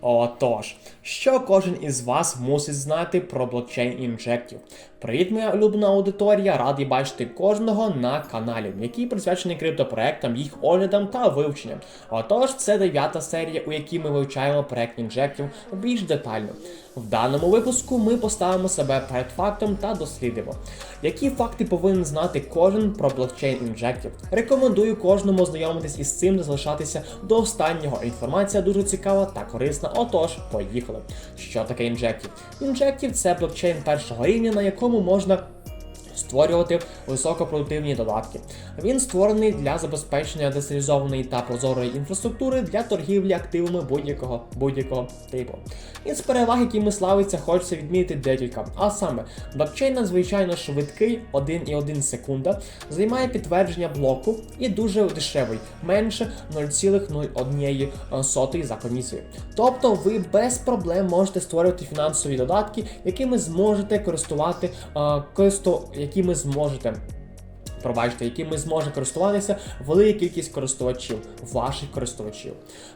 Отож, що кожен із вас мусить знати про блокчейн інжектів? Привіт, моя улюблена аудиторія! Радий бачити кожного на каналі, який присвячений криптопроектам, їх оглядам та вивченням. Отож, це дев'ята серія, у якій ми вивчаємо проект інжектів більш детально. В даному випуску ми поставимо себе перед фактом та дослідимо, які факти повинен знати кожен про блокчейн інжектів. Рекомендую кожному ознайомитись із цим та залишатися до останнього. Інформація дуже цікава та корисна. Отож, поїхали. Що таке інжектів? Інжектів це блокчейн першого рівня, на якому можна створювати високопродуктивні додатки. Він створений для забезпечення децентралізованої та прозорої інфраструктури для торгівлі активами будь-якого будь-якого типу. Із переваг, якими славиться, хочеться відмітити декілька. А саме, блокчейн надзвичайно швидкий, 1,1 секунда, займає підтвердження блоку і дуже дешевий, менше 0,01 за комісією. Тобто ви без проблем можете створювати фінансові додатки, якими зможете користувати е, користу, якими зможете. Пробачте, якими зможе користуватися велика кількість користувачів, ваших користувачів.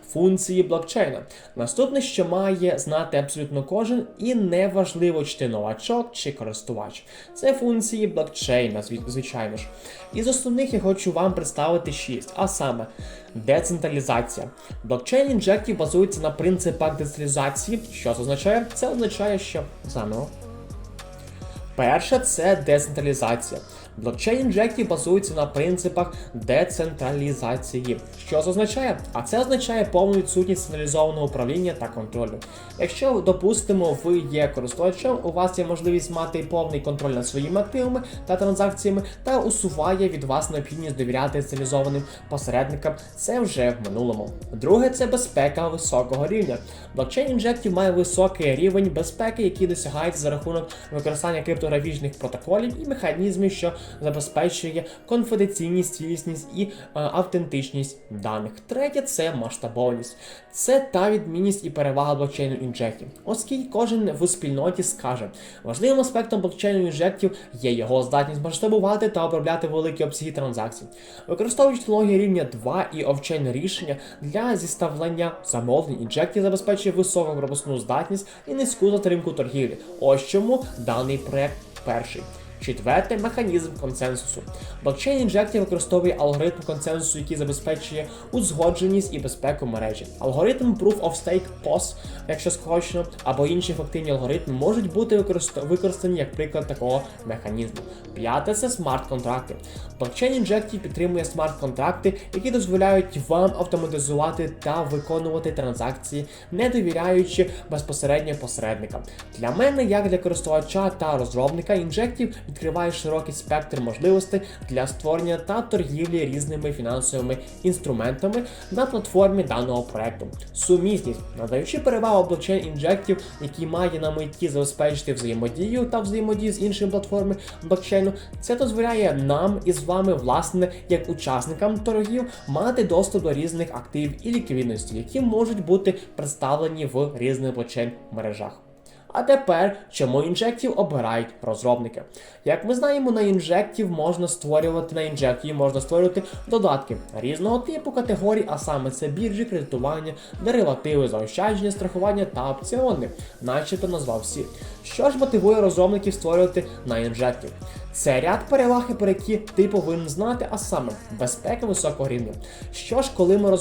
Функції блокчейна. Наступне, що має знати абсолютно кожен, і неважливо, чи ти новачок чи користувач. Це функції блокчейна, звичайно ж. Із основних я хочу вам представити 6, а саме децентралізація. Блокчейн інжектів базується на принципах децентралізації. Що це означає? Це означає, що заново. Перше це децентралізація. Блокчейн інжектів базується на принципах децентралізації. Що це означає? А це означає повну відсутність централізованого управління та контролю. Якщо, допустимо, ви є користувачем, у вас є можливість мати повний контроль над своїми активами та транзакціями, та усуває від вас необхідність довіряти централізованим посередникам. Це вже в минулому. Друге це безпека високого рівня. Блокчейн інжектів має високий рівень безпеки, який досягається за рахунок використання криптографічних протоколів і механізмів, що забезпечує конфіденційність, цілісність і е, автентичність даних. Третє це масштабовність. Це та відмінність і перевага блокчейну інжектів, оскільки кожен в спільноті скаже, важливим аспектом блокчейну інжектів є його здатність масштабувати та обробляти великі обсяги транзакцій. Використовуючи технологію рівня 2 і овчейне рішення для зіставлення замовлень, інжектів забезпечує високу пропускну здатність і низьку затримку торгівлі. Ось чому даний проект перший. Четверте механізм консенсусу. Блокчейн інжектів використовує алгоритм консенсусу, який забезпечує узгодженість і безпеку мережі. Алгоритм Proof of Stake POS, якщо скорочено, або інші ефективні алгоритми можуть бути використані як приклад такого механізму. П'яте це смарт-контракти. Блокчейн інжектів підтримує смарт-контракти, які дозволяють вам автоматизувати та виконувати транзакції, не довіряючи безпосередньо посередникам. Для мене, як для користувача та розробника, інжектів відкриває широкий спектр можливостей для створення та торгівлі різними фінансовими інструментами на платформі даного проекту. Сумісність, надаючи перевагу блокчейн інжектів, який має на меті забезпечити взаємодію та взаємодію з іншими платформами блокчейну, це дозволяє нам із вами, власне, як учасникам торгів, мати доступ до різних активів і ліквідності, які можуть бути представлені в різних блокчейн мережах. А тепер, чому інжектів обирають розробники? Як ми знаємо, на інжектів можна створювати на інжектів можна створювати додатки різного типу категорій, а саме це біржі, кредитування, деривативи, заощадження, страхування та опціони, начебто назвав всі. Що ж мотивує розробників створювати на інжектів? Це ряд переваг, про які ти повинен знати, а саме безпека високого рівня. Що ж, коли ми е,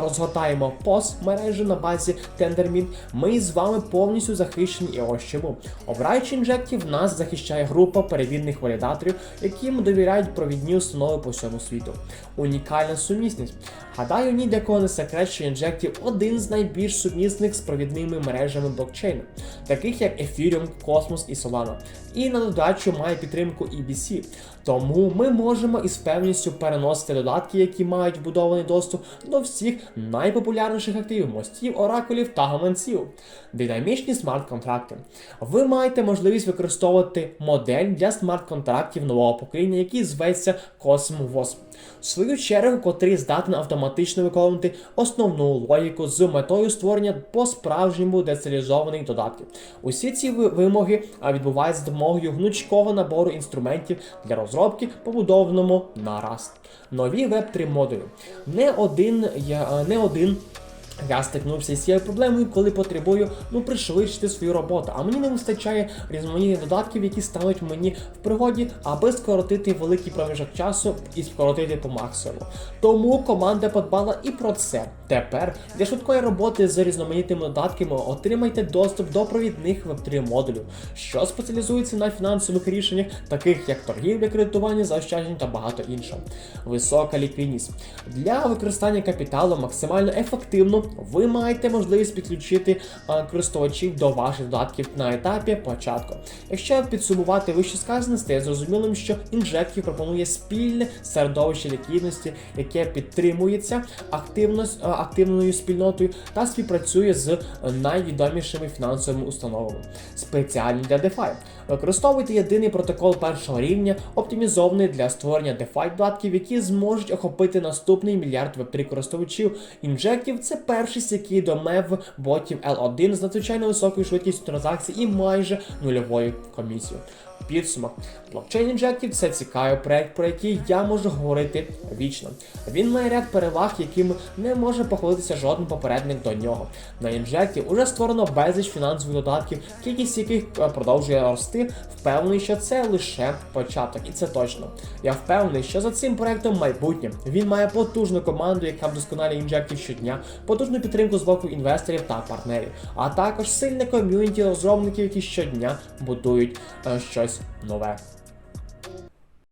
розгортаємо POS мережу на базі TenderMint, ми з вами повністю захищені і ось чому. Обираючи інжектів, нас захищає група перевірних валідаторів, яким довіряють провідні установи по всьому світу. Унікальна сумісність. Гадаю, ні для кого не секрет, що інжектів один з найбільш сумісних з провідними мережами блокчейну, таких як Ethereum, Cosmos і Solana. І на додачу має підтримку EBC. Тому ми можемо із певністю переносити додатки, які мають вбудований доступ до всіх найпопулярніших активів, мостів, оракулів та гаманців. Динамічні смарт-контракти. Ви маєте можливість використовувати модель для смарт-контрактів нового покоління, який зветься Cosmo WOS. В свою чергу, котрий здатний автоматично виконувати основну логіку з метою створення по-справжньому децентралізованих додатків. Усі ці вимоги відбуваються за допомогою гнучкого набору інструментів для розробки, побудованому на раз. Нові веб 3 модулі. Не один, я- не один Я стикнувся з цією проблемою, коли потребую ну пришвидшити свою роботу. А мені не вистачає різноманітних додатків, які стануть мені в пригоді, аби скоротити великий проміжок часу і скоротити по максимуму. Тому команда подбала і про це. Тепер для швидкої роботи з різноманітними додатками отримайте доступ до провідних веб-3 модулів, що спеціалізуються на фінансових рішеннях, таких як торгівля, кредитування, заощадження та багато іншого. Висока ліквідність для використання капіталу максимально ефективно. Ви маєте можливість підключити а, користувачів до ваших додатків на етапі початку. Якщо підсумувати вище сказане, стає зрозумілим, що Injective пропонує спільне середовище ліквідності, яке підтримується активно, активною спільнотою та співпрацює з найвідомішими фінансовими установами. Спеціальні для DeFi. Використовуйте єдиний протокол першого рівня, оптимізований для створення DeFi додатків, які зможуть охопити наступний мільярд веб-3 користувачів. Інжектів – це перший стійкий до MEV ботів L1 з надзвичайно високою швидкістю транзакцій і майже нульовою комісією. Підсумок. Blockchain Injective – це цікавий проект, про який я можу говорити вічно. Він має ряд переваг, яким не може похвалитися жоден попередник до нього. На Injective уже створено безліч фінансових додатків, кількість яких е, продовжує рости. Впевнений, що це лише початок, і це точно. Я впевнений, що за цим проектом майбутнє. Він має потужну команду, яка вдосконалює Injective щодня, потужну підтримку з боку інвесторів та партнерів, а також сильне ком'юніті розробників, які щодня будують е, no va.